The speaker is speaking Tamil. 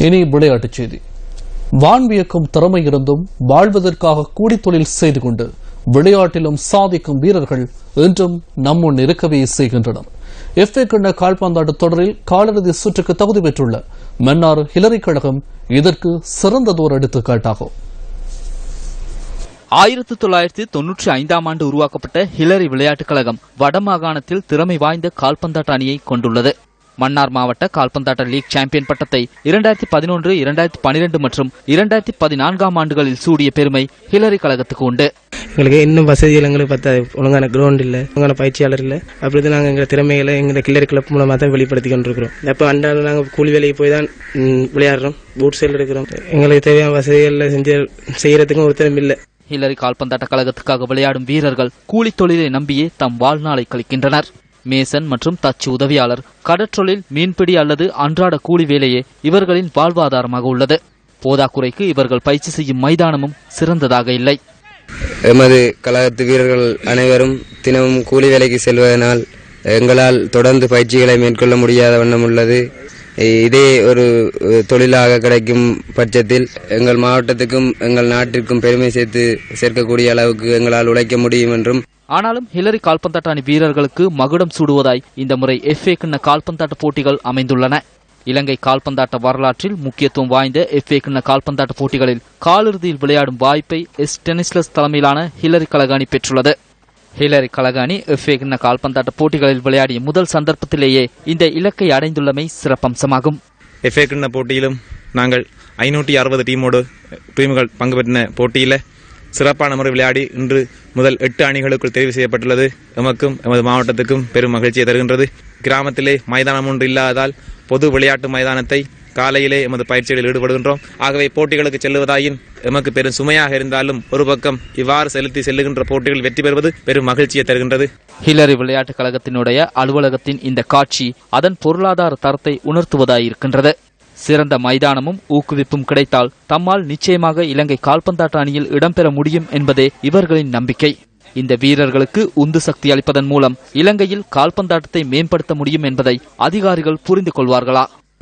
இனி விளையாட்டுச் செய்தி. வான்வியக்கும் திறமை இருந்தும் வாழ்வதற்காக கூடி தொழில் செய்து கொண்டு விளையாட்டிலும் சாதிக்கும் வீரர்கள் இன்றும் நம்முன் இருக்கவே செய்கின்றனர். எஃப்ஏ கிண்ண கால்பந்தாட்ட தொடரில் காலிறுதி சுற்றுக்கு தகுதி பெற்றுள்ள மன்னார் ஹிலரி கழகம் இதற்கு சிறந்ததோர் எடுத்துக்காட்டாகும். ஆயிரத்தி தொள்ளாயிரத்தி தொன்னூற்றி ஐந்தாம் ஆண்டு உருவாக்கப்பட்ட ஹிலரி விளையாட்டுக் கழகம் வடமாகாணத்தில் திறமை வாய்ந்த கால்பந்தாட்ட அணியை கொண்டுள்ளது. மன்னார் மாவட்ட கால்பந்தாட்ட லீக் சாம்பியன் பட்டத்தை இரண்டாயிரத்தி பதினொன்று இரண்டாயிரத்தி பனிரெண்டு மற்றும் இரண்டாயிரத்தி பதினான்காம் ஆண்டுகளில் சூடிய பெருமை ஹிலரி கழகத்துக்கு உண்டு. எங்களுக்கு இன்னும் வசதிகள் எங்களுக்கு பத்தாது ஒழுங்கான கிரவுண்ட் இல்லை ஒழுங்கான பயிற்சியாளர் இல்லை. அப்படி நாங்கள் எங்கள் திறமைகளை எங்கள் கில்லர் கிளப் மூலமாக தான் வெளிப்படுத்தி கொண்டிருக்கிறோம். அப்போ அன்றாடம் நாங்கள் கூலி வேலைக்கு போய் தான் விளையாடுறோம் பூட் செல் எடுக்கிறோம். எங்களுக்கு தேவையான வசதிகளில் செஞ்சு செய்யறதுக்கும் ஒருத்தரும் இல்லை. ஹிலரி கால்பந்தாட்ட கழகத்துக்காக விளையாடும் வீரர்கள் கூலித் தொழிலை நம்பியே தம் வாழ்நாளை கழிக்கின்றனர். மேசன் மற்றும் தச்சு உதவியாளர் கடற்றொழில் மீன்பிடி அல்லது அன்றாட கூலி வேலையே இவர்களின் வாழ்வாதாரமாக உள்ளது. போதாக்குறைக்கு இவர்கள் பயிற்சி செய்யும் மைதானமும் சிறந்ததாக இல்லை. எமது கழகத்து வீரர்கள் அனைவரும் தினமும் கூலி வேலைக்கு செல்வதனால் எங்களால் தொடர்ந்து பயிற்சிகளை மேற்கொள்ள முடியாத வண்ணம் உள்ளது. இதே ஒரு தொழிலாக கிடைக்கும் பட்சத்தில் எங்கள் மாவட்டத்துக்கும் எங்கள் நாட்டிற்கும் பெருமை சேர்த்து சேர்க்கக்கூடிய அளவுக்கு எங்களால் உழைக்க முடியும் என்றும் ஆனாலும் ஹிலரி கால்பந்தாட்ட அணி வீரர்களுக்கு மகுடம் சூடுவதாய் இந்த முறை எஃப்ஏ கிண்ண கால்பந்தாட்ட போட்டிகள் அமைந்துள்ளன. இலங்கை கால்பந்தாட்ட வரலாற்றில் முக்கியத்துவம் வாய்ந்த எஃப்ஏ கிண்ண கால்பந்தாட்ட போட்டிகளில் காலிறுதியில் விளையாடும் வாய்ப்பை எஸ் டெனிஸ்லஸ் தலைமையிலான ஹிலரி கழக அணி பெற்றுள்ளது. ஹிலரி கழக அணி எஃப்ஏ கிண்ண கால்பந்தாட்ட போட்டிகளில் விளையாடிய முதல் சந்தர்ப்பத்திலேயே இந்த இலக்கை அடைந்துள்ளமை சிறப்பம்சமாகும். எஃப்ஏ கிண்ண போட்டியிலும் நாங்கள் ஐநூற்றி அறுபது டீமோடு டீம்கள் பங்கு பெற்றின போட்டியில் சிறப்பான முறை விளையாடி இன்று முதல் எட்டு அணிகளுக்குள் தெரிவு செய்யப்பட்டுள்ளது. எமக்கும் எமது மாவட்டத்துக்கும் பெரும் மகிழ்ச்சியை தருகின்றது. கிராமத்திலே மைதானம் ஒன்று இல்லாததால் பொது விளையாட்டு மைதானத்தை காலையிலே எமது பயிற்சிகளில் ஈடுபடுகின்றோம். ஆகவே போட்டிகளுக்கு செல்லுவதாயின் எமக்கு பெரும் சுமையாக இருந்தாலும் ஒரு பக்கம் இவ்வாறு செலுத்தி செல்லுகின்ற போட்டிகள் வெற்றி பெறுவது பெரும் மகிழ்ச்சியை தருகின்றது. ஹிலரி விளையாட்டுக் கழகத்தினுடைய அலுவலகத்தின் இந்த காட்சி அதன் பொருளாதார தரத்தை உணர்த்துவதாயிருக்கின்றது. சிறந்த மைதானமும் ஊக்குவிப்பும் கிடைத்தால் தம்மால் நிச்சயமாக இலங்கை கால்பந்தாட்ட அணியில் இடம்பெற முடியும் என்பதே இவர்களின் நம்பிக்கை. இந்த வீரர்களுக்கு உந்து சக்தி அளிப்பதன் மூலம் இலங்கையில் கால்பந்தாட்டத்தை மேம்படுத்த முடியும் என்பதை அதிகாரிகள் புரிந்து கொள்வார்களா?